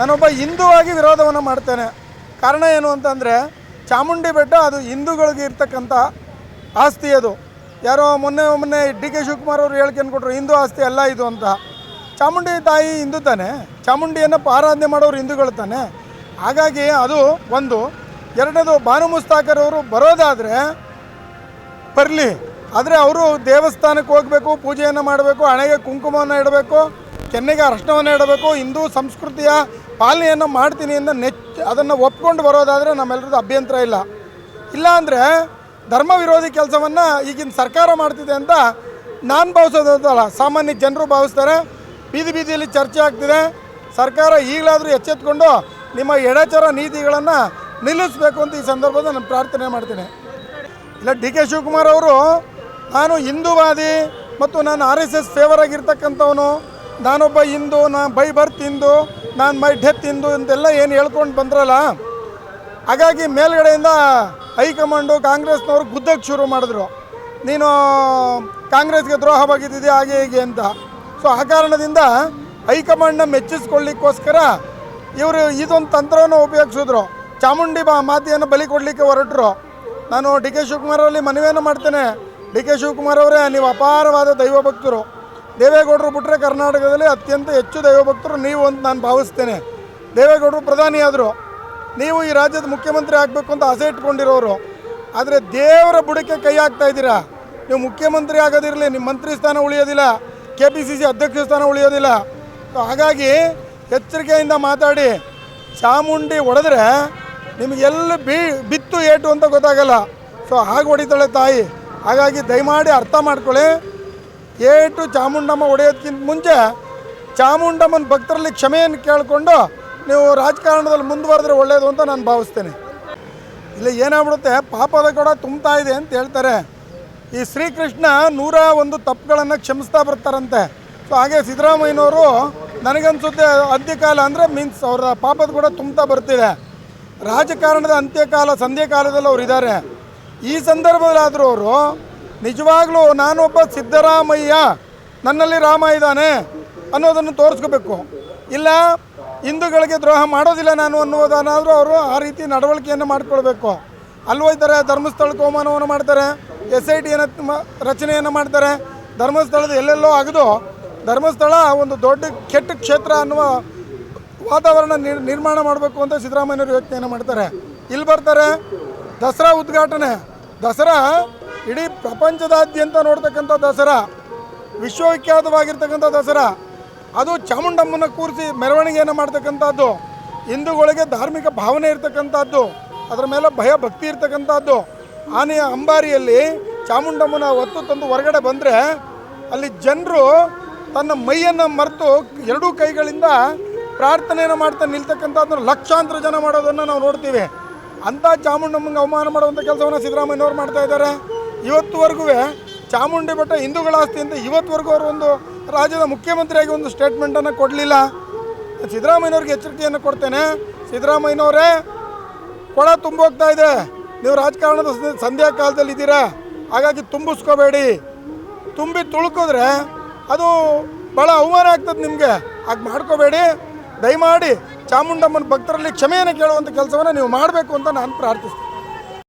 ನಾನೊಬ್ಬ ಹಿಂದೂವಾಗಿ ವಿರೋಧವನ್ನು ಮಾಡ್ತೇನೆ. ಕಾರಣ ಏನು ಅಂತಂದರೆ, ಚಾಮುಂಡಿ ಬೆಟ್ಟ ಅದು ಹಿಂದೂಗಳಿಗೆ ಇರ್ತಕ್ಕಂಥ ಆಸ್ತಿ ಅದು. ಯಾರೋ ಮೊನ್ನೆ ಮೊನ್ನೆ ಡಿ ಕೆ ಶಿವಕುಮಾರ್ ಅವರು ಹೇಳ್ಕೊಂಡು ಕೊಟ್ಟರು ಹಿಂದೂ ಆಸ್ತಿ ಅಲ್ಲ ಇದು ಅಂತ. ಚಾಮುಂಡಿ ತಾಯಿ ಹಿಂದೂ ತಾನೆ. ಚಾಮುಂಡಿಯನ್ನು ಆರಾಧನೆ ಮಾಡೋರು ಹಿಂದೂಗಳು ತಾನೆ. ಹಾಗಾಗಿ ಅದು ಒಂದು. ಎರಡನೇದು, ಭಾನು ಮುಸ್ತಾಕರ್ ಅವರು ಬರೋದಾದರೆ ಬರಲಿ. ಆದರೆ ಅವರು ದೇವಸ್ಥಾನಕ್ಕೆ ಹೋಗಬೇಕು, ಪೂಜೆಯನ್ನು ಮಾಡಬೇಕು, ಹಣೆಗೆ ಕುಂಕುಮವನ್ನು ಇಡಬೇಕು. ಕೆನ್ನೆಗೆ ಅರ್ಶನವನ್ನು ಇಡಬೇಕು. ಹಿಂದೂ ಸಂಸ್ಕೃತಿಯ ಪಾಲನೆಯನ್ನು ಮಾಡ್ತೀನಿ ಅಂತ ನೆಚ್ ಅದನ್ನು ಒಪ್ಕೊಂಡು ಬರೋದಾದರೆ ನಮ್ಮೆಲ್ಲರದ್ದು ಅಭ್ಯಂತರ ಇಲ್ಲ. ಇಲ್ಲ ಅಂದರೆ ಧರ್ಮ ವಿರೋಧಿ ಕೆಲಸವನ್ನು ಈಗಿನ ಸರ್ಕಾರ ಮಾಡ್ತಿದೆ ಅಂತ ನಾನು ಭಾವಿಸೋದಲ್ಲ ಸಾಮಾನ್ಯ ಜನರು ಭಾವಿಸ್ತಾರೆ. ಬೀದಿ ಬೀದಿಯಲ್ಲಿ ಚರ್ಚೆ ಆಗ್ತಿದೆ. ಸರ್ಕಾರ ಈಗಲಾದರೂ ಎಚ್ಚೆತ್ಕೊಂಡು ನಿಮ್ಮ ಎಡಚರ ನೀತಿಗಳನ್ನು ನಿಲ್ಲಿಸಬೇಕು ಅಂತ ಈ ಸಂದರ್ಭದಲ್ಲಿ ನಾನು ಪ್ರಾರ್ಥನೆ ಮಾಡ್ತೀನಿ. ಇಲ್ಲ, ಡಿ ಕೆ ಶಿವಕುಮಾರ್ ಅವರು ನಾನು ಹಿಂದೂವಾದಿ ಮತ್ತು ನಾನು ಆರ್ ಎಸ್ ಎಸ್ ಫೇವರ್ ಆಗಿರ್ತಕ್ಕಂಥವನು. ನಾನೊಬ್ಬ ಹಿಂದೂ, ನಾ ಬೈ ಬರ್ತ್ ಹಿಂದೂ, ನಾನು ಮೈ ಡೆತ್ ಹಿಂದೂ ಅಂತೆಲ್ಲ ಏನು ಹೇಳ್ಕೊಂಡು ಬಂದ್ರಲ್ಲ? ಹಾಗಾಗಿ ಮೇಲ್ಗಡೆಯಿಂದ ಹೈಕಮಾಂಡು ಕಾಂಗ್ರೆಸ್ನವ್ರು ಗುದ್ದಕ್ಕೆ ಶುರು ಮಾಡಿದ್ರು. ನೀನು ಕಾಂಗ್ರೆಸ್ಗೆ ದ್ರೋಹವಾಗಿದ್ದಿದೆ ಹಾಗೆ ಹೀಗೆ ಅಂತ. ಸೊ ಆ ಕಾರಣದಿಂದ ಹೈಕಮಾಂಡ್ನ ಮೆಚ್ಚಿಸ್ಕೊಳ್ಳಿಕ್ಕೋಸ್ಕರ ಇವರು ಇದೊಂದು ತಂತ್ರವನ್ನು ಉಪಯೋಗಿಸಿದ್ರು. ಚಾಮುಂಡಿ ಬಾ ಮಾತೆಯನ್ನು ಬಲಿ ಕೊಡಲಿಕ್ಕೆ ಹೊರಟರು. ನಾನು ಡಿ ಕೆ ಶಿವಕುಮಾರಲ್ಲಿ ಮನವಿಯನ್ನು ಮಾಡ್ತೇನೆ. ಡಿ ಕೆ ಶಿವಕುಮಾರ್ ಅವರೇ, ನೀವು ಅಪಾರವಾದ ದೈವ ಭಕ್ತರು ದೇವೇಗೌಡರು ಬಿಟ್ಟರೆ ಕರ್ನಾಟಕದಲ್ಲಿ ಅತ್ಯಂತ ಹೆಚ್ಚು ದೈವಭಕ್ತರು ನೀವು ಅಂತ ನಾನು ಭಾವಿಸ್ತೇನೆ. ದೇವೇಗೌಡರು ಪ್ರಧಾನಿಯಾದರು. ನೀವು ಈ ರಾಜ್ಯದ ಮುಖ್ಯಮಂತ್ರಿ ಆಗಬೇಕು ಅಂತ ಆಸೆ ಇಟ್ಕೊಂಡಿರೋರು. ಆದರೆ ದೇವರ ಬುಡಕ್ಕೆ ಕೈ ಹಾಕ್ತಾ ಇದ್ದೀರಾ? ನೀವು ಮುಖ್ಯಮಂತ್ರಿ ಆಗೋದಿರಲಿ, ನಿಮ್ಮ ಮಂತ್ರಿ ಸ್ಥಾನ ಉಳಿಯೋದಿಲ್ಲ ಕೆ ಪಿ ಸಿ ಸಿ ಅಧ್ಯಕ್ಷ ಸ್ಥಾನ ಉಳಿಯೋದಿಲ್ಲ. ಹಾಗಾಗಿ ಎಚ್ಚರಿಕೆಯಿಂದ ಮಾತಾಡಿ, ಚಾಮುಂಡಿ ಹೊಡೆದ್ರೆ ನಿಮಗೆಲ್ಲ ಬಿ, ಬಿತ್ತು ಏಟು ಅಂತ ಗೊತ್ತಾಗಲ್ಲ. ಸೊ ಹಾಗೆ ಹೊಡಿತಾಳೆ ತಾಯಿ. ಹಾಗಾಗಿ ದಯಮಾಡಿ ಅರ್ಥ ಮಾಡ್ಕೊಳ್ಳಿ. ಏಟು ಚಾಮುಂಡಮ್ಮ ಒಡೆಯೋದಕ್ಕಿಂತ ಮುಂಚೆ ಚಾಮುಂಡಮ್ಮನ ಭಕ್ತರಲ್ಲಿ ಕ್ಷಮೆಯನ್ನು ಕೇಳಿಕೊಂಡು ನೀವು ರಾಜಕಾರಣದಲ್ಲಿ ಮುಂದುವರೆದ್ರೆ ಒಳ್ಳೆಯದು ಅಂತ ನಾನು ಭಾವಿಸ್ತೇನೆ. ಇಲ್ಲಿ ಏನಾಗ್ಬಿಡುತ್ತೆ? ಪಾಪದ ಕೂಡ ತುಂಬ್ತಾ ಇದೆ ಅಂತ ಹೇಳ್ತಾರೆ. ಈ ಶ್ರೀಕೃಷ್ಣ ನೂರ ಒಂದು ತಪ್ಪುಗಳನ್ನು ಕ್ಷಮಿಸ್ತಾ ಬರ್ತಾರಂತೆ. ಸೊ ಹಾಗೆ ಸಿದ್ದರಾಮಯ್ಯನವರು ನನಗನ್ಸುತ್ತೆ ಅಂತ್ಯಕಾಲ ಅಂದರೆ ಮೀನ್ಸ್ ಅವರ ಪಾಪದ ಕೂಡ ತುಂಬ್ತಾ ಬರ್ತಿದೆ. ರಾಜಕಾರಣದ ಅಂತ್ಯಕಾಲ, ಸಂಧ್ಯಾಕಾಲದಲ್ಲಿ ಅವರು ಇದ್ದಾರೆ ಈ ಸಂದರ್ಭದಲ್ಲಾದರೂ ಅವರು ನಿಜವಾಗ್ಲೂ ನಾನೊಬ್ಬ ಸಿದ್ದರಾಮಯ್ಯ. ನನ್ನಲ್ಲಿ ರಾಮ ಇದ್ದಾನೆ ಅನ್ನೋದನ್ನು ತೋರಿಸ್ಕೋಬೇಕು. ಇಲ್ಲ, ಹಿಂದೂಗಳಿಗೆ ದ್ರೋಹ ಮಾಡೋದಿಲ್ಲ ನಾನು ಅನ್ನೋದನ್ನಾದರೂ ಅವರು ಆ ರೀತಿ ನಡವಳಿಕೆಯನ್ನು ಮಾಡಿಕೊಳ್ಬೇಕು. ಅಲ್ಲಿ ಹೋಗ್ತಾರೆ ಧರ್ಮಸ್ಥಳಕ್ಕೆ ಹೋಮಾನವನ್ನು ಮಾಡ್ತಾರೆ, ಎಸ್ ಐ ಟಿಯನ್ನು ರಚನೆಯನ್ನು ಮಾಡ್ತಾರೆ, ಧರ್ಮಸ್ಥಳದ ಎಲ್ಲೆಲ್ಲೋ ಆಗದು ಧರ್ಮಸ್ಥಳ ಒಂದು ದೊಡ್ಡ ಕೆಟ್ಟ ಕ್ಷೇತ್ರ ಅನ್ನುವ ವಾತಾವರಣ ನಿರ್ ನಿರ್ಮಾಣ ಮಾಡಬೇಕು ಅಂತ ಸಿದ್ದರಾಮಯ್ಯವರು ಯೋಚನೆಯನ್ನು ಮಾಡ್ತಾರೆ. ಇಲ್ಲಿ ಬರ್ತಾರೆ, ದಸರಾ ಉದ್ಘಾಟನೆ. ದಸರಾ ಇಡೀ ಪ್ರಪಂಚದಾದ್ಯಂತ ನೋಡ್ತಕ್ಕಂಥ ದಸರಾ, ವಿಶ್ವವಿಖ್ಯಾತವಾಗಿರ್ತಕ್ಕಂಥ ದಸರಾ, ಅದು ಚಾಮುಂಡಮ್ಮನ ಕೂರಿಸಿ ಮೆರವಣಿಗೆಯನ್ನು ಮಾಡ್ತಕ್ಕಂಥದ್ದು, ಹಿಂದೂಗಳಿಗೆ ಧಾರ್ಮಿಕ ಭಾವನೆ ಇರ್ತಕ್ಕಂಥದ್ದು, ಅದರ ಮೇಲೆ ಭಯ ಭಕ್ತಿ ಇರ್ತಕ್ಕಂಥದ್ದು, ಆನೆಯ ಅಂಬಾರಿಯಲ್ಲಿ ಚಾಮುಂಡಮ್ಮನ ಹೊತ್ತು ತಂದು ಹೊರಗಡೆ ಬಂದರೆ ಅಲ್ಲಿ ಜನರು ತನ್ನ ಮೈಯನ್ನು ಮರೆತು ಎರಡೂ ಕೈಗಳಿಂದ ಪ್ರಾರ್ಥನೆಯನ್ನು ಮಾಡ್ತಾ ನಿಲ್ತಕ್ಕಂಥದ್ದನ್ನು ಲಕ್ಷಾಂತರ ಜನ ಮಾಡೋದನ್ನು ನಾವು ನೋಡ್ತೀವಿ. ಅಂಥ ಚಾಮುಂಡಮ್ಮನಿಗೆ ಅವಮಾನ ಮಾಡುವಂಥ ಕೆಲಸವನ್ನು ಸಿದ್ಧರಾಮಯ್ಯನವರು ಮಾಡ್ತಾ ಇದ್ದಾರೆ. ಇವತ್ತುವರೆಗೂ ಚಾಮುಂಡಿ ಬೆಟ್ಟ ಹಿಂದೂಗಳ ಆಸ್ತಿ ಅಂತ ಇವತ್ತುವರೆಗೂ ಅವರು ಒಂದು ರಾಜ್ಯದ ಮುಖ್ಯಮಂತ್ರಿಯಾಗಿ ಒಂದು ಸ್ಟೇಟ್ಮೆಂಟನ್ನು ಕೊಡಲಿಲ್ಲ. ಸಿದ್ದರಾಮಯ್ಯನವ್ರಿಗೆ ಎಚ್ಚರಿಕೆಯನ್ನು ಕೊಡ್ತೇನೆ. ಸಿದ್ದರಾಮಯ್ಯನವರೇ, ಕೊಳ ತುಂಬೋಗ್ತಾ ಇದೆ. ನೀವು ರಾಜಕಾರಣದ ಸಂಧ್ಯ- ಸಂಧ್ಯಾ ಕಾಲದಲ್ಲಿ ಇದ್ದೀರಾ? ಹಾಗಾಗಿ ತುಂಬಿಸ್ಕೋಬೇಡಿ. ತುಂಬಿ ತುಳುಕಿದ್ರೆ ಅದು ಭಾಳ ಅವಮಾನ ಆಗ್ತದೆ ನಿಮಗೆ. ಹಾಗೆ ಮಾಡ್ಕೋಬೇಡಿ. ದಯಮಾಡಿ ಚಾಮುಂಡಮ್ಮನ ಭಕ್ತರಲ್ಲಿ ಕ್ಷಮೆಯನ್ನು ಕೇಳುವಂಥ ಕೆಲಸವನ್ನು ನೀವು ಮಾಡಬೇಕು ಅಂತ ನಾನು ಪ್ರಾರ್ಥಿಸ್ತೀನಿ.